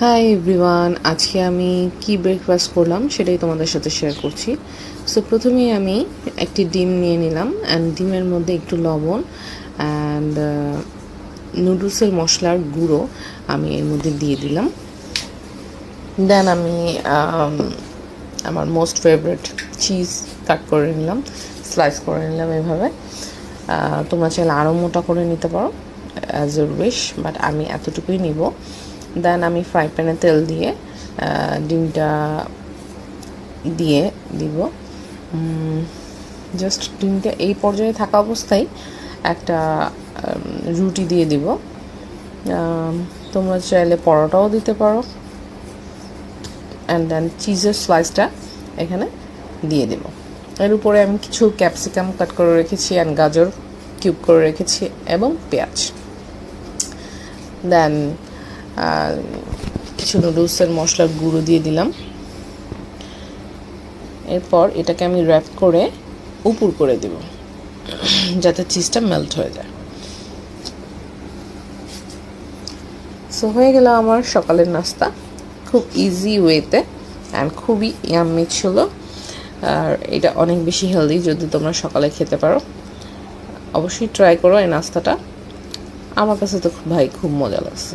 Hi everyone আজকে আমি কি ব্রেকফাস্ট করলাম সেটাই তোমাদের সাথে শেয়ার করছি। সো প্রথমেই আমি একটি ডিম নিয়ে নিলাম অ্যান্ড ডিমের মধ্যে একটু লবণ অ্যান্ড নুডলসের মশলার গুঁড়ো আমি এর মধ্যে দিয়ে দিলাম। দেন আমি um, আমার মোস্ট ফেভারিট চিজ কাট করে নিলাম স্লাইস করে নিলাম এভাবে। তোমরা চাইলে আরও মোটা করে নিতে পারো অ্যাজ ইউর উইশ বাট আমি এতটুকুই নিব। দেন আমি ফ্রাই প্যানে তেল দিয়ে ডিমটা দিয়ে দিব। জাস্ট ডিমটা এই পর্যায়ে থাকা অবস্থায় একটা রুটি দিয়ে দিব। তোমরা চাইলে পরোটাও দিতে পারো। অ্যান্ড দেন চিজের স্লাইসটা এখানে দিয়ে দেব। এর উপরে আমি কিছু ক্যাপসিকাম কাট করে রেখেছি অ্যান্ড গাজর কিউব করে রেখেছি এবং পেঁয়াজ। দেন কিছু নুডলসের মশলার গুঁড়ো দিয়ে দিলাম। এরপর এটাকে আমি র্যাপ করে উপুর করে দেব, যাতে চিজটা মেল্ট হয়ে যায়। সো হয়ে গেল আমার সকালের নাস্তা। খুব ইজি ওয়েতে অ্যান্ড খুবই ইয়াম্মি ছিল। আর এটা অনেক বেশি হেলদি যদি তোমরা সকালে খেতে পারো। অবশ্যই ট্রাই করো এই নাস্তাটা। আমার কাছে তো ভাই খুব মজা লাগছে।